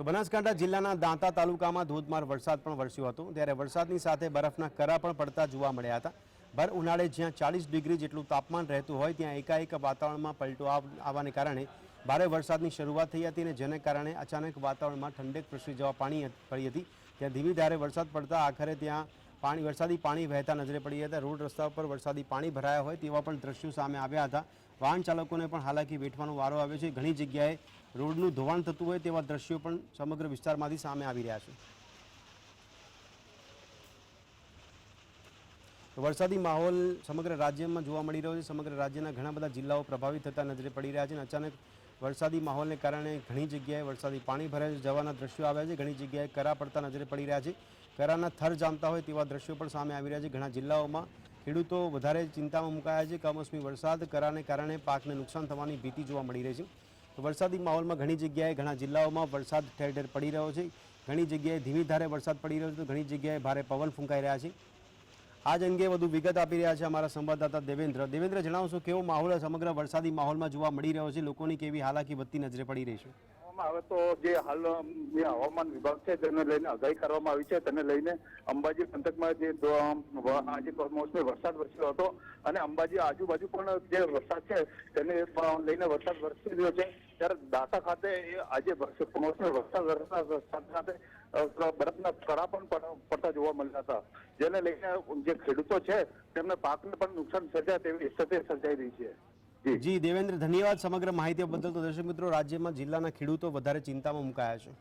તો બનાસકાંઠા જિલ્લાના દાંતા તાલુકામાં ધોધમાર વરસાદ પણ વરસ્યો હતો. ત્યારે વરસાદની સાથે બરફના કરા પણ પડતા જોવા મળ્યા હતા. ભર ઉનાળે જ્યાં ચાલીસ ડિગ્રી જેટલું તાપમાન રહેતું હોય, ત્યાં એકાએક વાતાવરણમાં પલટો આવવાને કારણે ભારે વરસાદની શરૂઆત થઈ હતી અને જેને કારણે અચાનક વાતાવરણમાં ઠંડક પ્રસરી જવા પાણી પડી હતી. ત્યાં ધીમી ધારે વરસાદ પડતા આખરે ત્યાં પાણી, વરસાદી પાણી વહેતા નજરે પડી હતા. રોડ રસ્તા પર વરસાદી પાણી ભરાયા હોય તેવા પણ દ્રશ્યો સામે આવ્યા હતા. વાહન ચાલકોને પણ હાલાકી વેઠવાનો વારો આવ્યો છે. ઘણી જગ્યાએ રોડનું ધોવાણ થતું હોય તેવા દ્રશ્યો પણ સમગ્ર વિસ્તારમાંથી સામે આવી રહ્યા છે. વરસાદી માહોલ સમગ્ર રાજ્યમાં જોવા મળી રહ્યો છે. સમગ્ર રાજ્યના ઘણા બધા જિલ્લાઓ પ્રભાવિત થતા નજરે પડી રહ્યા છે અને અચાનક વરસાદી માહોલને કારણે ઘણી જગ્યાએ વરસાદી પાણી ભરાઈ જવાના દ્રશ્યો આવ્યા છે. ઘણી જગ્યાએ કરા પડતા નજરે પડી રહ્યા છે. કરાના થર જામતા હોય તેવા દ્રશ્યો પણ સામે આવી રહ્યા છે. ઘણા જિલ્લાઓમાં ખેડૂતો વધારે ચિંતામાં મુકાયા છે. કમોસમી વરસાદ કરાને કારણે પાકને નુકસાન થવાની ભીતિ જોવા મળી રહી છે. વરસાદી માહોલમાં ઘણી જગ્યાએ ઘણા જિલ્લાઓમાં વરસાદ ઠેર ઠેર પડી રહ્યો છે. ઘણી જગ્યાએ ધીમી ધારે વરસાદ પડી રહ્યો છે. તો ઘણી જગ્યાએ ભારે પવન ફૂંકાઈ રહ્યા છે. આજ અંગે વધુ વિગત આપી રહ્યા છે અમારા સંવાદદાતા દેવેન્દ્ર. દેવેન્દ્ર, જણાવશો કેવો માહોલ સમગ્ર વરસાદી માહોલમાં જોવા મળી રહ્યો છે. લોકોની કેવી હાલાકી વધતી નજરે પડી રહી છે? હવે તો જે હાલ હવામાન વિભાગ છે, તેને લઈને આગાહી કરવામાં આવી છે. તેને લઈને અંબાજી પંથકમાં જે આજે કમોસમી વરસાદ વરસ્યો હતો અને અંબાજી આજુબાજુ પણ જે વરસાદ છે, તેને લઈને વરસાદ વરસી રહ્યો છે. ત્યારે દાતા ખાતે આજે કમોસમી વરસાદ વરસતા સાથે બરફના કરા પણ જોવા મળ્યા હતા. જેને લઈને જે ખેડૂતો છે, તેમને પાકને પણ નુકસાન સર્જાય તેવી સ્થિતિ સર્જાઈ રહી છે. જી. દેવેન્દ્ર, ધન્યવાદ સમગ્ર માહિતી બદલ. તો દર્શક મિત્રો, રાજ્યમાં જિલ્લાના ખેડૂતો વધારે ચિંતામાં મુકાયા છે.